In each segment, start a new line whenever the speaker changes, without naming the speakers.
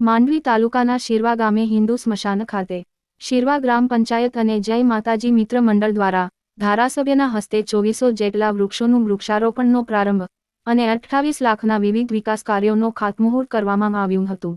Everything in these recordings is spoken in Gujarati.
માંડવી તાલુકાના શિરવા ગામે હિન્દુ સ્મશાન ખાતે શિરવા ગ્રામ પંચાયત અને જય માતાજી મિત્ર મંડળ દ્વારા ધારાસભ્યના હસ્તે ચોવીસો જેટલા વૃક્ષોનું વૃક્ષારોપણનો પ્રારંભ અને અઠ્ઠાવીસ લાખના વિવિધ વિકાસ કાર્યોનો ખાતમુહૂર્ત કરવામાં આવ્યું હતું.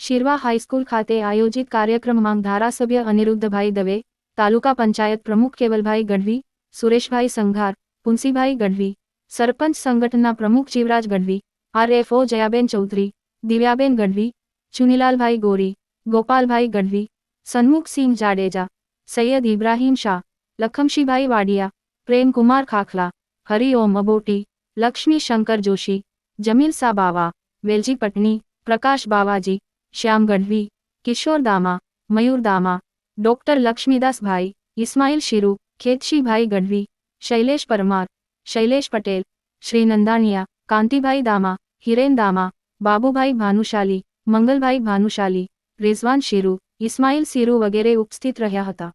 શિરવા હાઈસ્કૂલ ખાતે આયોજિત કાર્યક્રમમાં ધારાસભ્ય અનિરુદ્ધભાઈ દવે, તાલુકા પંચાયત પ્રમુખ કેવલભાઈ ગઢવી, સુરેશભાઈ સંઘાર પુંસીભાઈ ગઢવી, સરપંચ સંગઠનના પ્રમુખ જીવરાજ ગઢવી, આરએફઓ જયાબેન ચૌધરી, દિવ્યાબેન ગઢવી चुनीलाल भाई गोरी, गोपाल भाई गढ़वी, सन्मुख सिंह जाडेजा, सैयद इब्राहिम शाह, लखमशी भाई वाडिया, प्रेम कुमार खाखला हरिओम अबोटी, लक्ष्मी शंकर जोशी, जमील सा बाबा वेलजी पटनी, प्रकाश बाबाजी श्याम गढ़वी, किशोर दामा, मयूर दामा, डॉक्टर लक्ष्मीदास भाई, इस्माइल शिरू, खेतशी भाई गढ़वी, शैलेश परमार, शैलेश पटेल, श्री नंदानिया, कांतिभाई दामा, हिरेन दामा, बाबूभाई भानुशाली મંગલભાઈ ભાનુશાલી, રેઝવાન શિરુ ઇસ્માઇલ સિરુ વગેરે ઉપસ્થિત રહ્યા હતા.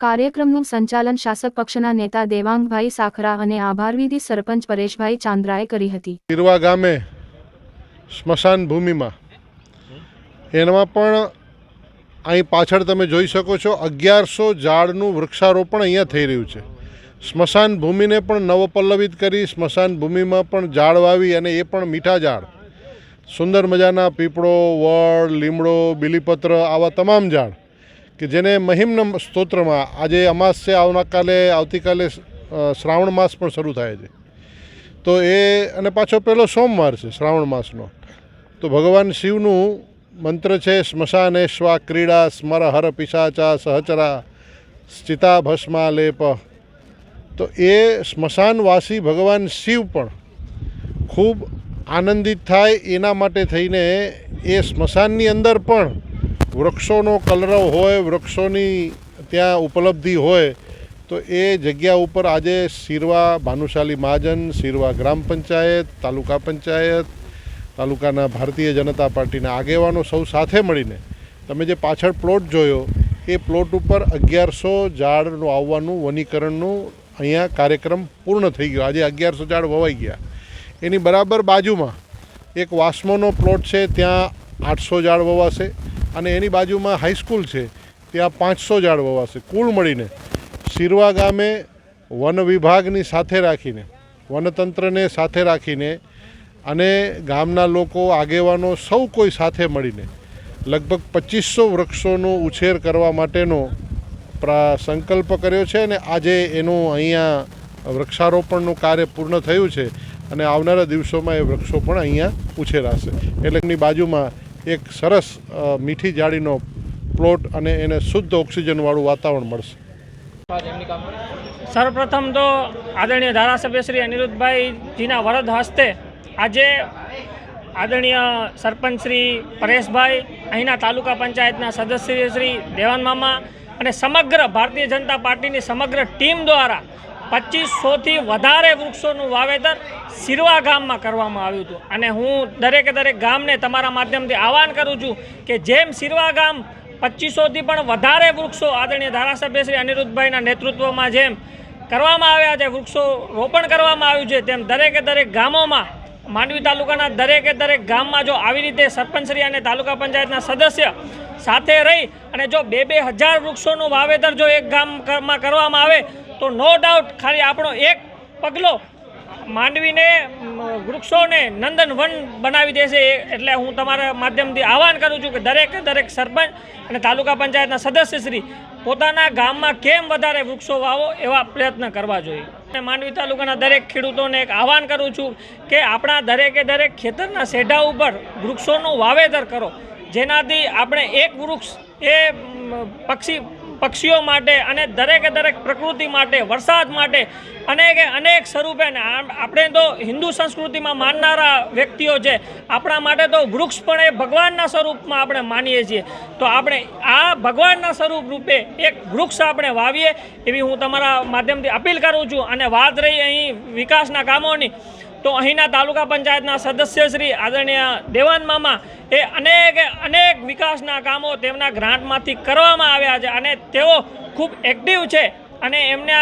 કાર્યક્રમનું સંચાલન શાસક પક્ષના નેતા દેવાંગભાઈ સાખરા અને આભારવિધિ સરપંચ પરેશભાઈ ચાંદ્રાએ કરી હતી.
પીરવા ગામે સ્મશાન ભૂમિમાં. એમાં પણ અહીં પાછળ તમે જોઈ શકો છો, અગિયારસો ઝાડનું વૃક્ષારોપણ અહીંયા થઈ રહ્યું છે. સ્મશાન ભૂમિને પણ નવપલ્લવિત કરી, સ્મશાન ભૂમિમાં પણ ઝાડ વાવી અને એ પણ મીઠા ઝાડ. સુંદર મજાના પીપળો, વડ, લીમડો, બીલીપત્ર, આવા તમામ ઝાડ કે જેને મહિમ્ન સ્તોત્રમાં આજે અમાસ છે આવનાકાલે આવતીકાલે શ્રાવણ માસ પણ શરૂ થાય છે. તો એ અને પાછો પહેલો સોમવાર છે શ્રાવણ માસનો. તો ભગવાન શિવનું મંત્ર છે સ્મશાનેશ્વા ક્રીડા, સ્મર હર પિશાચા, સહચરા સ્ચિતા ભસ્મા લેપ. તો એ સ્મશાનવાસી ભગવાન શિવ પણ ખૂબ આનંદિત થાય એના માટે થઈને એ સ્મશાનની અંદર પણ વૃક્ષોનો કલરવ હોય, વૃક્ષોની ત્યાં ઉપલબ્ધિ હોય, તો એ જગ્યા ઉપર આજે શિરવા ભાનુશાલી મહાજન, શિરવા ગ્રામ પંચાયત, તાલુકા પંચાયત, તાલુકાના ભારતીય જનતા પાર્ટીના આગેવાનો સૌ સાથે મળીને તમે જે પાછળ પ્લોટ જોયો, એ પ્લોટ ઉપર અગિયારસો ઝાડનું આવવાનું, વનીકરણનું અહીંયા કાર્યક્રમ પૂર્ણ થઈ ગયો. આજે અગિયારસો ઝાડ વવાઈ ગયા. એની બરાબર બાજુમાં એક વાસ્મોનો પ્લોટ છે, ત્યાં આઠસો ઝાડ વવાશે અને એની બાજુમાં હાઈસ્કૂલ છે, ત્યાં પાંચસો ઝાડ વવાશે. કુલ મળીને શિરવા ગામે વન વિભાગની સાથે રાખીને, વનતંત્રને સાથે રાખીને અને ગામના લોકો, આગેવાનો સૌ કોઈ સાથે મળીને લગભગ પચીસો વૃક્ષોનો ઉછેર કરવા માટેનો પ્રા સંકલ્પ કર્યો છે અને આજે એનું અહીંયા વૃક્ષારોપણનું કાર્ય પૂર્ણ થયું છે. અને આવનારા દિવસોમાં એ વૃક્ષો પણ અહીંયા ઉછેરાશે. એટલે એની બાજુમાં એક સરસ મીઠી જાળીનો પ્લોટ અને એને શુદ્ધ ઓક્સિજનવાળું વાતાવરણ મળશે.
સર્વપ્રથમ તો આદરણીય ધારાસભ્ય શ્રી અનિરુદ્ધભાઈજીના વરદ હસ્તે આજે આદરણીય સરપંચ શ્રી પરેશભાઈ, અહીંના તાલુકા પંચાયતના સદસ્ય શ્રી દેવાન મામા અને સમગ્ર ભારતીય જનતા પાર્ટીની સમગ્ર ટીમ દ્વારા પચીસોથી વધારે વૃક્ષોનું વાવેતર સિરવા ગામમાં કરવામાં આવ્યું હતું. અને હું દરેકે દરેક ગામને તમારા માધ્યમથી આહવાન કરું છું કે જેમ સિરવા ગામ પચીસોથી પણ વધારે વૃક્ષો આદરણીય ધારાસભ્ય શ્રી અનિરુદ્ધભાઈના નેતૃત્વમાં જેમ કરવામાં આવ્યા છે, વૃક્ષો રોપણ કરવામાં આવ્યું છે, તેમ દરેકે દરેક ગામોમાં, માંડવી તાલુકાના દરેકે દરેક ગામમાં જો આવી રીતે સરપંચશ્રી અને તાલુકા પંચાયતના સદસ્ય સાથે રહી અને જો બે બે હજાર વૃક્ષોનું વાવેતર જો એક ગામમાં કરવામાં આવે, તો નો ડાઉટ ખાલી આપણો એક પગલો માંડવીને વૃક્ષોને નંદનવન બનાવી દેશે એટલે હું તમારા માધ્યમથી આહવાન કરું છું કે દરેકે દરેક સરપંચ અને તાલુકા પંચાયતના સદસ્યશ્રી પોતાના ગામમાં કેમ વધારે વૃક્ષો વાવો એવા પ્રયત્ન કરવા જોઈએ. અને માંડવી તાલુકાના દરેક ખેડૂતોને એક આહવાન કરું છું કે આપણા દરેકે દરેક ખેતરના સેઢા ઉપર વૃક્ષોનું વાવેતર કરો. જેનાથી આપણે એક વૃક્ષ, એ પક્ષી, પક્ષીઓ માટે અને દરેકે દરેક પ્રકૃતિ માટે, વરસાદ માટે અનેકે, અનેક સ્વરૂપે આપણે તો હિન્દુ સંસ્કૃતિમાં માનનારા વ્યક્તિઓ છે, આપણા માટે તો વૃક્ષ પણ એ ભગવાનના સ્વરૂપમાં આપણે માનીએ છીએ. તો આપણે આ ભગવાનના સ્વરૂપ રૂપે એક વૃક્ષ આપણે વાવીએ એવી હું તમારા માધ્યમથી અપીલ કરું છું અને વાત રહી અહીં વિકાસના કામોની. તો અહીંના તાલુકા પંચાયતના સદસ્ય શ્રી આદરણીય દેવાન મામા એ અનેક અનેક વિકાસના કામો તેમના ગ્રાન્ટમાંથી કરવામાં આવ્યા છે અને તેઓ ખૂબ એક્ટિવ છે અને એમને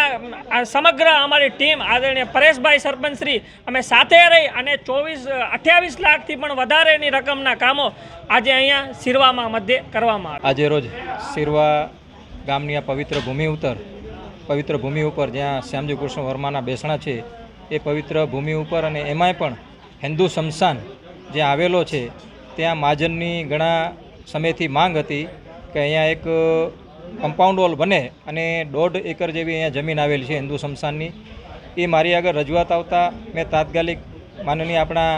સમગ્ર અમારી ટીમ આદરણીય પરેશભાઈ સરપંચશ્રી અમે સાથે રહી અને ચોવીસ, અઠ્યાવીસ લાખથી પણ વધારેની રકમના કામો આજે અહીંયા સિરવામાં મધ્યે કરવામાં આવે.
આજે રોજ સિરવા ગામની આ પવિત્ર ભૂમિ ઉતર, પવિત્ર ભૂમિ ઉપર જ્યાં શ્યામજી કૃષ્ણ વર્માના બેસણા છે એ પવિત્ર ભૂમિ ઉપર અને એમાંય પણ હિન્દુ શમશાન જ્યાં આવેલો છે, ત્યાં મહાજનની ઘણા સમયથી માંગ હતી કે અહીંયા એક કમ્પાઉન્ડ વોલ બને અને દોઢ એકર જેવી અહીંયા જમીન આવેલી છે હિન્દુ શમશાનની. એ મારી આગળ રજૂઆત આવતા મેં તાત્કાલિક માનનીય આપણા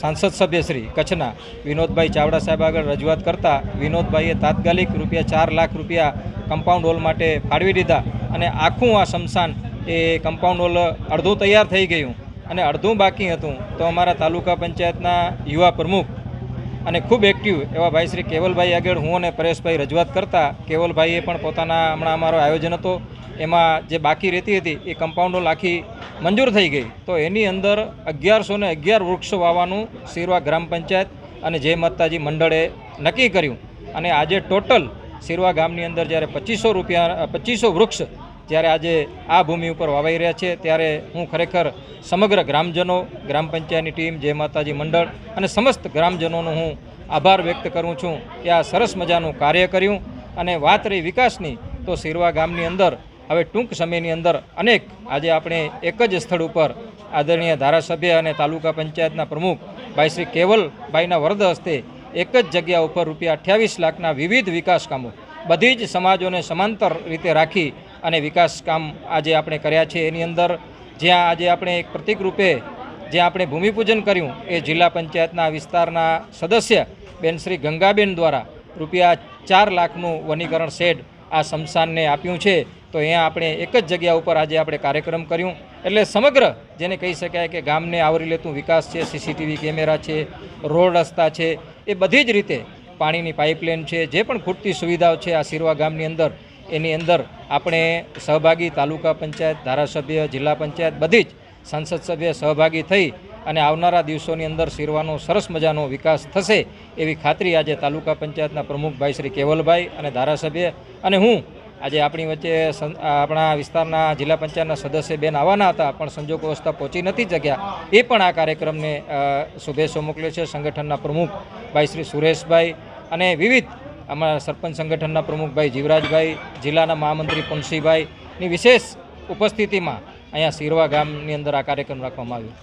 સાંસદ સભ્યશ્રી કચ્છના વિનોદભાઈ ચાવડા સાહેબ આગળ રજૂઆત કરતા વિનોદભાઈએ તાત્કાલિક રૂપિયા ચાર લાખ રૂપિયા કમ્પાઉન્ડ હોલ માટે ફાળવી દીધા અને આખું આ શમશાન એ કમ્પાઉન્ડ વોલ અડધું તૈયાર થઈ ગયું અને અડધું બાકી હતું તો અમારા તાલુકા પંચાયતના યુવા પ્રમુખ અને ખૂબ એક્ટિવ એવા ભાઈ શ્રી કેવલભાઈ આગળ હું અને પરેશભાઈ રજૂઆત કરતા કેવલભાઈએ પણ પોતાના હમણાં અમારો આયોજન હતો. એમાં જે બાકી રહેતી હતી એ કમ્પાઉન્ડ વોલ આખી મંજૂર થઈ ગઈ. તો એની અંદર અગિયારસો ને અગિયાર વૃક્ષો વાવવાનું સિરવા ગ્રામ પંચાયત અને જય માતાજી મંડળે નક્કી કર્યું. અને આજે ટોટલ સિરવા ગામની અંદર જ્યારે પચીસો રૂપિયા, પચીસો વૃક્ષ જ્યારે આજે આ ભૂમિ ઉપર વાવાઈ રહ્યા છે, ત્યારે હું ખરેખર સમગ્ર ગ્રામજનો, ગ્રામ પંચાયતની ટીમ, જય માતાજી મંડળ અને સમસ્ત ગ્રામજનોનો હું આભાર વ્યક્ત કરું છું કે આ સરસ મજાનું કાર્ય કર્યું અને વાત રહી વિકાસની તો સિરવા ગામની અંદર, હવે ટૂંક સમયની અંદર અનેક આજે આપણે એક જ સ્થળ ઉપર આદરણીય ધારાસભ્ય અને તાલુકા પંચાયતના પ્રમુખ ભાઈ શ્રી કેવલભાઈના વરદ હસ્તે એક જ જગ્યા ઉપર રૂપિયા અઠ્યાવીસ લાખના વિવિધ વિકાસ કામો બધી જ સમાજોને સમાંતર રીતે રાખી અને વિકાસ કામ આજે આપણે કર્યા છે. એની અંદર જ્યાં આજે આપણે એક પ્રતિક રૂપે જ્યાં આપણે ભૂમિપૂજન કર્યું એ જિલ્લા પંચાયતના વિસ્તારના સદસ્ય બેન શ્રી ગંગાબેન દ્વારા રૂપિયા ચાર લાખનું વનીકરણ શેડ આ શમશાનને આપ્યું છે. તો અહીંયા આપણે એક જ જગ્યા ઉપર આજે આપણે કાર્યક્રમ કર્યું. એટલે સમગ્ર જેને કહી શકાય કે ગામને આવરી લેતું વિકાસ છે, સીસીટીવી કેમેરા છે, રોડ રસ્તા છે, એ બધી જ રીતે પાણીની પાઇપલાઇન છે, જે પણ ખૂટતી સુવિધાઓ છે આ સિરવા ગામની અંદર એની અંદર આપણે સહભાગી તાલુકા પંચાયત, ધારાસભ્ય, જિલ્લા પંચાયત બધી જ સંસદ સભ્ય સહભાગી થઈ અને આવનારા દિવસોની અંદર સિરવાનો સરસ મજાનો વિકાસ થશે એવી ખાતરી આજે તાલુકા પંચાયતના પ્રમુખ ભાઈ શ્રી કેવલભાઈ અને ધારાસભ્ય અને હું આજે આપણી વચ્ચે આપણા વિસ્તારના જિલ્લા પંચાયતના સદસ્ય બેન આવવાના હતા, પણ સંજોગ અવસ્થા પહોંચી નથી શક્યા એ પણ આ કાર્યક્રમને શુભેચ્છો મોકલ્યો મોકલે છે સંગઠનના પ્રમુખ ભાઈ શ્રી સુરેશભાઈ અને વિવિધ અમારા સરપંચ સંગઠનના પ્રમુખભાઈ જીવરાજભાઈ, જિલ્લાના મહામંત્રી પુનસિંહભાઈની વિશેષ ઉપસ્થિતિમાં અહીંયા સિરવા ગામની અંદર આ કાર્યક્રમ રાખવામાં આવ્યો.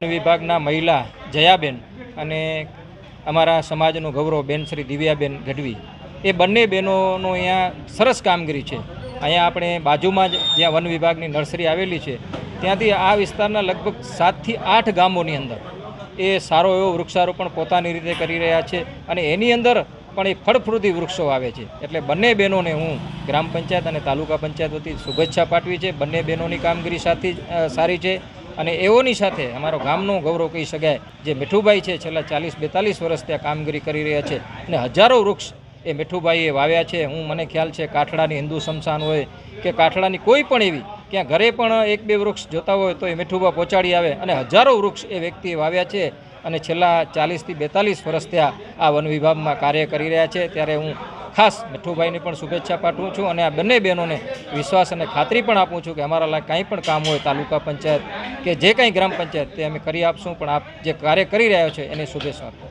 વન વિભાગના મહિલા જયાબેન અને અમારા સમાજનું ગૌરવ બેન શ્રી દિવ્યાબેન ગઢવી, એ બંને બહેનોનું અહીંયા સરસ કામગીરી છે. અહીંયા આપણે બાજુમાં જ જ્યાં વન વિભાગની નર્સરી આવેલી છે, ત્યાંથી આ વિસ્તારના લગભગ સાતથી આઠ ગામોની અંદર એ સારો એવો વૃક્ષારોપણ પોતાની રીતે કરી રહ્યા છે અને એની અંદર પણ એ ફળફ્રુતિ વૃક્ષો આવે છે. એટલે બંને બહેનોને હું ગ્રામ પંચાયત અને તાલુકા પંચાયત વતી શુભેચ્છા પાઠવી છે. બંને બહેનોની કામગીરી સાથે સારી છે અને એઓની સાથે અમારો ગામનો ગૌરવ કહી શકાય. જે મીઠુભાઈ છે, છેલ્લા ચાલીસ બેતાલીસ વર્ષ ત્યાં કામગીરી કરી રહ્યા છે અને હજારો વૃક્ષ એ મીઠુભાઈએ વાવ્યા છે. હું, મને ખ્યાલ છે, કાઠડાની હિન્દુ શમશાન હોય કે કાઠડાની કોઈ પણ એવી, ક્યાં ઘરે પણ એક બે વૃક્ષ જોતા હોય તો એ મીઠુભા પહોંચાડી આવે અને હજારો વૃક્ષ એ વ્યક્તિએ વાવ્યા છે. અને છેલ્લા ચાલીસથી બેતાલીસ વર્ષ ત્યાં આ વન વિભાગમાં કાર્ય કરી રહ્યા છે. ત્યારે હું ખાસ મિઠુભાઈને પણ શુભેચ્છા પાઠવું છું અને આ બંને બહેનોને વિશ્વાસ અને ખાતરી પણ આપું છું કે અમારા લાયક કાંઈ પણ કામ હોય તાલુકા પંચાયત કે જે કાંઈ ગ્રામ પંચાયત તે અમે કરી આપશું. પણ આપ જે કાર્ય કરી રહ્યા છો એને શુભેચ્છા આપું.